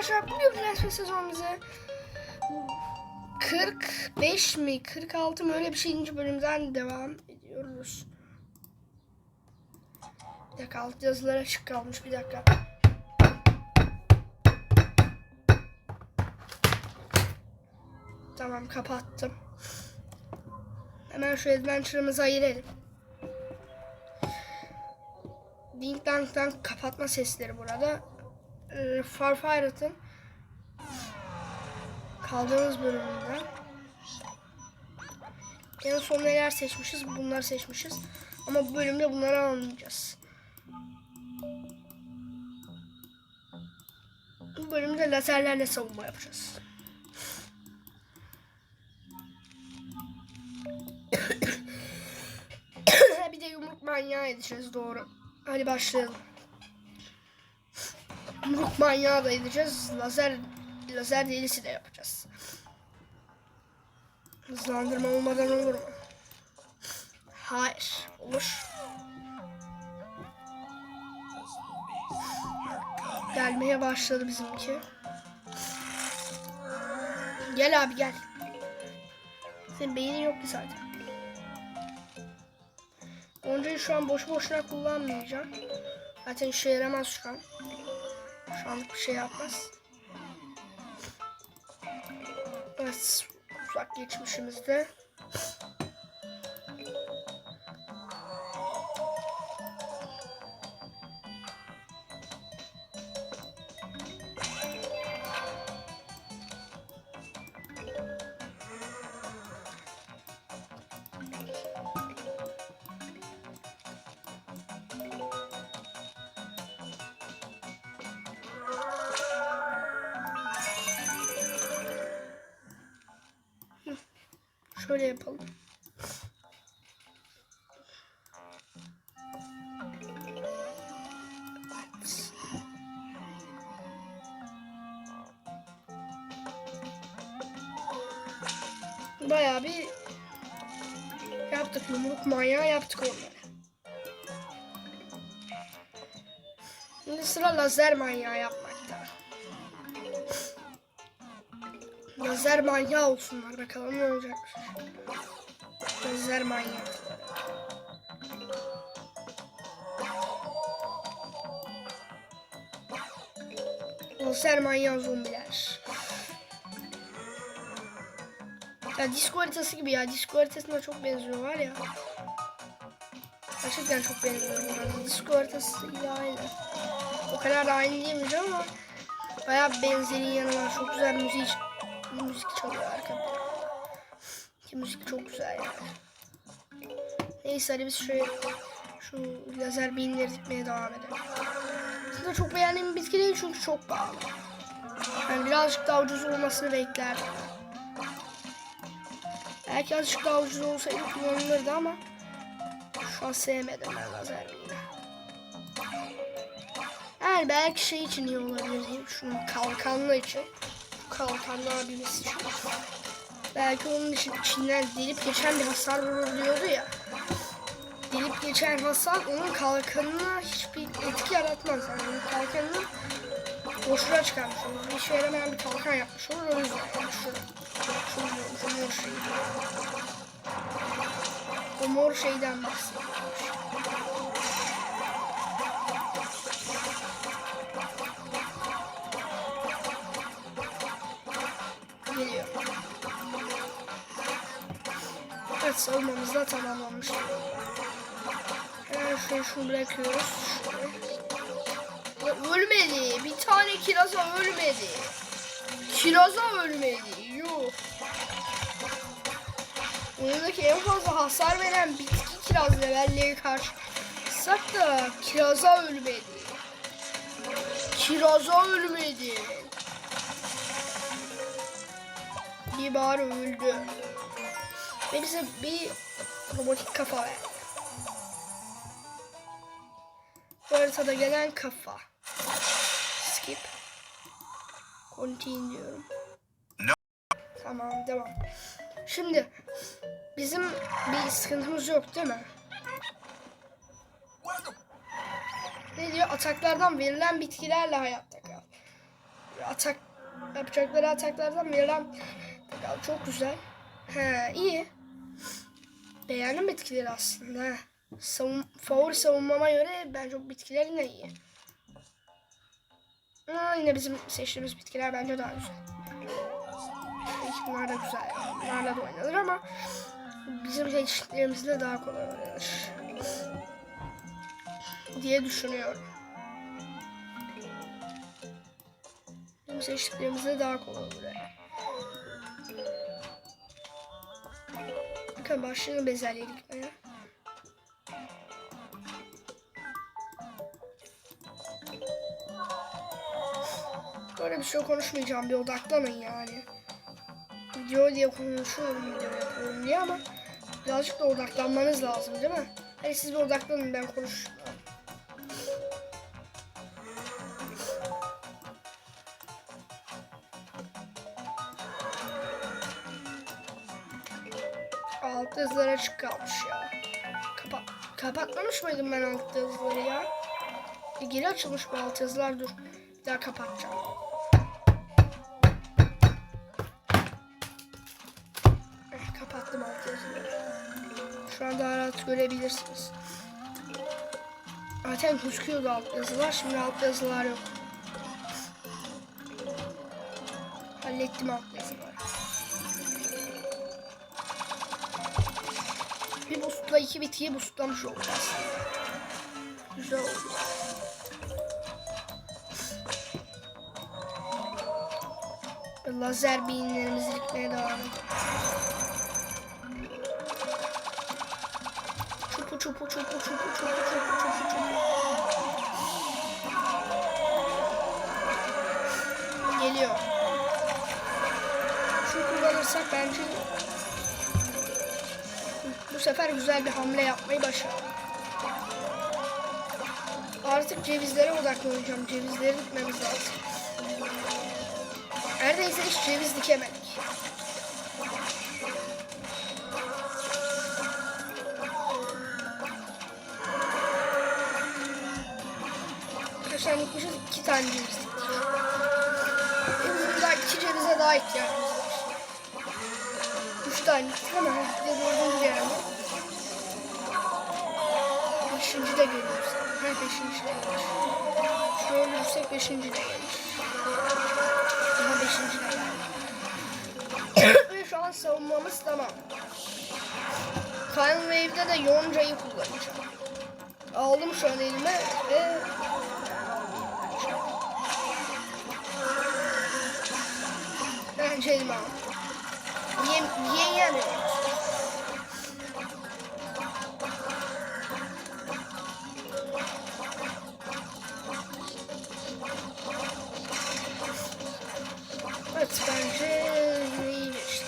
arkadaşlar bugün Prensip sezon bize 45 mi 46 mı öyle bir şeyinci bölümden devam ediyoruz. Bir dakika alt yazılar açık kalmış bir dakika. Tamam kapattım. Hemen şu adventure'ımızı ayıralım. Ding dang dang kapatma sesleri burada. Ee, Farfire'ın kaldığımız bölümünde en son neler seçmişiz? Bunları seçmişiz. Ama bu bölümde bunları almayacağız. Bu bölümde lazerlerle savunma yapacağız. bir de yumruk manyağı edeceğiz doğru. Hadi başlayalım. Yumruk manyağı da edeceğiz. Lazer lazer delisi de yapacağız. Hızlandırma olmadan olur mu? Hayır. Olur. Gelmeye başladı bizimki. Gel abi gel. Senin beynin yok ki zaten. Gonca'yı şu an boş boşuna kullanmayacağım. Zaten işe yaramaz şu an. Şu an bir şey yapmaz. Evet. Uzak geçmişimizde. Şöyle yapalım. Bayağı bir yaptık yumruk manyağı yaptık onları. Şimdi sıra lazer manyağı yapmakta. Lazer manyağı olsunlar bakalım ne olacak. Lazer manyağı. Lazer manyağı zombiler. Ya disco haritası gibi ya. Disco haritasına çok benziyor var ya. Gerçekten çok benziyor. Yani disco haritası ile aynı. O kadar da aynı diyemeyeceğim ama bayağı benzeri yanı var. Çok güzel müzik müzik çalıyor arkada. Ki müzik çok güzel yani. Neyse hadi biz şöyle şu lazer beyinleri dikmeye devam edelim. Aslında çok beğendiğim bir bitki değil çünkü çok pahalı. Yani birazcık daha ucuz olmasını beklerdim. Belki azıcık daha ucuz olsaydı kullanılırdı ama şu an sevmedim ben lazer beyni. Yani belki şey için iyi olabilir. Şunun kalkanlı için. Kalkanlı abimiz. Belki onun için içinden delip geçen bir hasar vurur ya. Delip geçen hasar onun kalkanına hiçbir etki yaratmaz. Yani kalkanını boşluğa çıkarmış olur. İşe yaramayan bir kalkan yapmış olur. O yüzden şu, şu, şu mor şey. O mor şeyden bahsediyor. 4 savunmamızda tamamlanmıştır. Hemen şunu, şunu bırakıyoruz. Şöyle. Ölmedi. Bir tane kiraza ölmedi. Kiraza ölmedi. Yuh. Oyundaki en fazla hasar veren bitki kiraz levelleri karşısak da kiraza ölmedi. Kiraza ölmedi. Bir Kibar öldü. Ve bize bir robotik kafa verdi. Bu haritada gelen kafa. Skip. Continue diyorum. Tamam devam. Şimdi bizim bir sıkıntımız yok değil mi? Ne diyor? Ataklardan verilen bitkilerle hayatta kal. atak yapacakları ataklardan verilen ya çok güzel. He iyi. Beğendim bitkileri aslında. Savun, favori savunmama göre bence bu bitkiler yine iyi. Ama yine bizim seçtiğimiz bitkiler bence daha güzel. Ki bunlar da güzel. Bunlarla da oynanır ama bizim seçtiklerimizle daha kolay oynanır. Diye düşünüyorum. Bizim seçtiklerimizle daha kolay olur. Bakın başlayalım bezelye dikmeye. Böyle bir şey konuşmayacağım. Bir odaklanın yani. Video diye konuşuyorum, video yapıyorum diye ama birazcık da odaklanmanız lazım değil mi? Hani siz bir odaklanın ben konuşuyorum. Alt yazılar açık kalmış ya. Kapa kapatmamış mıydım ben alt yazıları ya? E, geri açılmış bu alt yazılar dur. Bir daha kapatacağım. Eh, kapattım alt yazıları. Şu an daha rahat görebilirsiniz. Zaten gözüküyordu alt yazılar. Şimdi alt yazılar yok. Hallettim alt Bir boostla iki bitkiyi boostlamış aslında. Güzel oldu. Lazer beyinlerimizi dikmeye devam edelim. Çupu çupu çupu çupu çupu çupu çupu çupu. Geliyor. Şu kullanırsak bence sefer güzel bir hamle yapmayı başardım. Artık cevizlere odaklanacağım. Cevizleri dikmemiz lazım. Neredeyse hiç ceviz dikemedik. Kaç tane dikmişiz? İki tane ceviz diktik. Bizim iki cevize daha ihtiyacımız var. Üç tane ama bir de dördüncü yani. Beşinci de geliyor. Ha beşinci de gelir. Şunu öldürürsek beşinci de gelir. Daha beşinci de geldi. Ve şu an savunmamız tamam. Final Wave'de de Yonca'yı kullanacağım. Aldım şu an elime ve Bence elime aldım. Niye, niye yemiyorum? Evet bence iyi geçtik.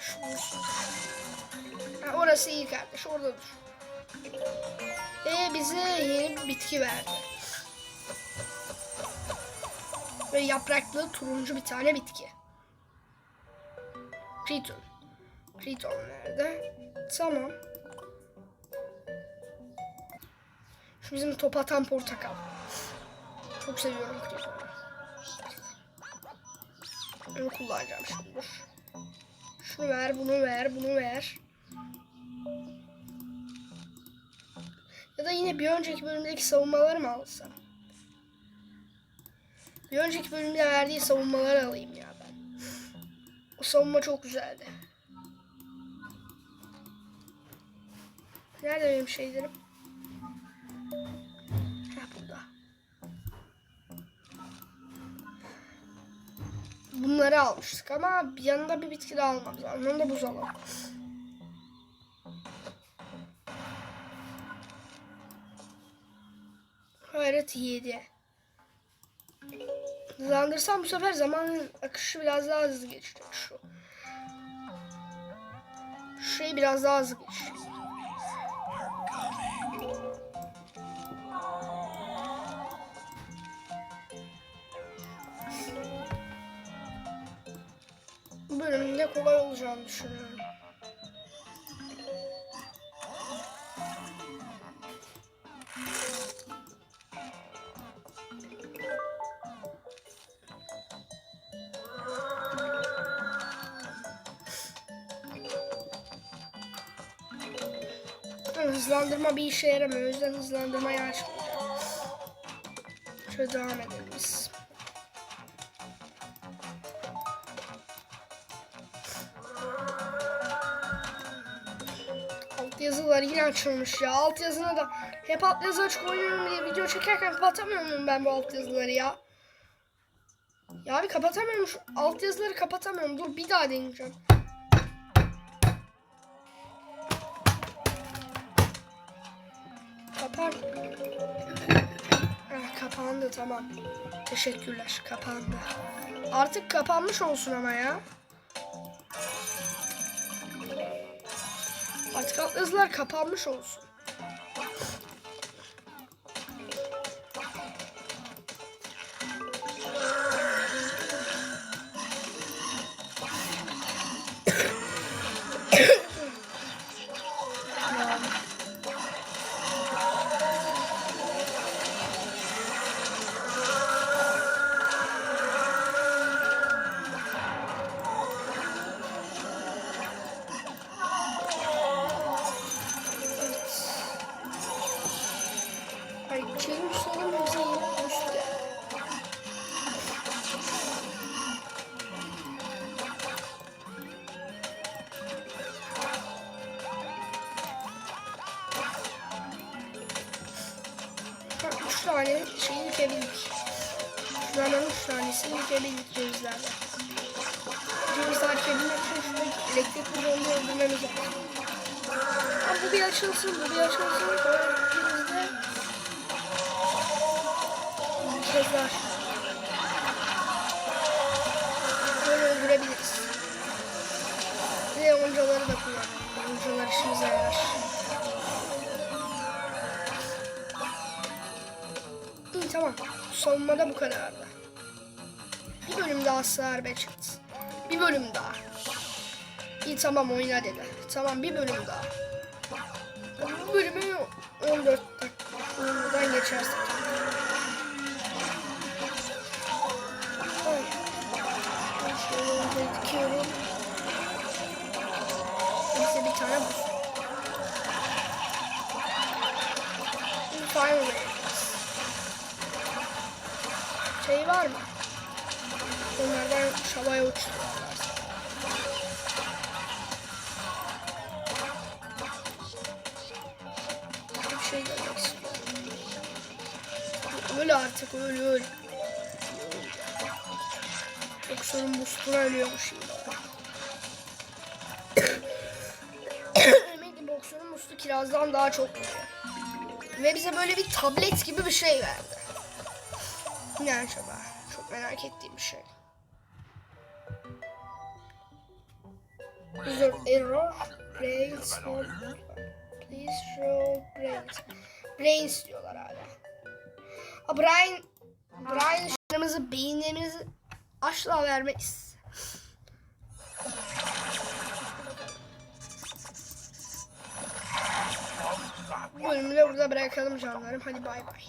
Şunu- Ha, orası iyi kardeş orada dur. Ve bize yeni bir bitki verdi. Ve yapraklı turuncu bir tane bitki. Kriton. Kriton nerede? Tamam. Şu bizim top atan portakal. Çok seviyorum Kriton'u. Bunu kullanacağım şimdi. Dur. Şunu ver, bunu ver, bunu ver. Ya da yine bir önceki bölümdeki savunmaları mı alsam? Bir önceki bölümde verdiği savunmaları alayım ya ben. O savunma çok güzeldi. Nerede benim şeylerim? Bunları almıştık ama bir yanında bir bitki de almamız lazım. Onu da buz alalım. Hayret 7. Hızlandırsam bu sefer zamanın akışı biraz daha hızlı geçecek şu. Şu şey biraz daha hızlı geçecek. de kolay olacağını düşünüyorum. hızlandırma bir işe yaramıyor. O yüzden hızlandırmayı açmayacağım. Şöyle devam edelim. Alt yazılar yine açılmış ya. Alt yazına da hep alt yazı açık oynuyorum diye video çekerken kapatamıyor muyum ben bu alt yazıları ya? Ya abi kapatamıyorum şu alt yazıları kapatamıyorum. Dur bir daha deneyeceğim. Kapan. Ah, kapandı tamam. Teşekkürler kapandı. Artık kapanmış olsun ama ya. Artık alt yazılar kapanmış olsun. Şuradan üç tanesini yıkabildik cevizlerle. Cevizler için şuradaki elektrik bloğunu öldürmemiz lazım. Bu bir açılsın, bu bir açılsın. Öldüğümüzde Kızlar. Böyle öldürebiliriz. De oncaları da kullanalım. Oncalar işimize yarar. Tamam. Savunmada bu kadardı. Bir bölüm daha sığar çıktı. Bir bölüm daha. İyi tamam oyna dedi. Tamam bir bölüm daha. Bu bölümü 14 dakikadan geçersek. Şöyle dikiyorum. Bize bir tane buz. Şimdi final vereceğiz. Şey var mı? Onlardan şabaya uçtular. Bir şey. Öl artık öl öl. Boksörün boostuna ölüyormuş yine. Demek ki boksörün boostu kirazdan daha çok. Ve bize böyle bir tablet gibi bir şey verdi. Ne acaba? Çok merak ettiğim bir şey. User error. Brains. Please show brains. Brains diyorlar hala. A brain brain şunlarımızı, beyinlerimizi asla vermeyiz. Bu bölümü burada bırakalım canlarım. Hadi bay bay.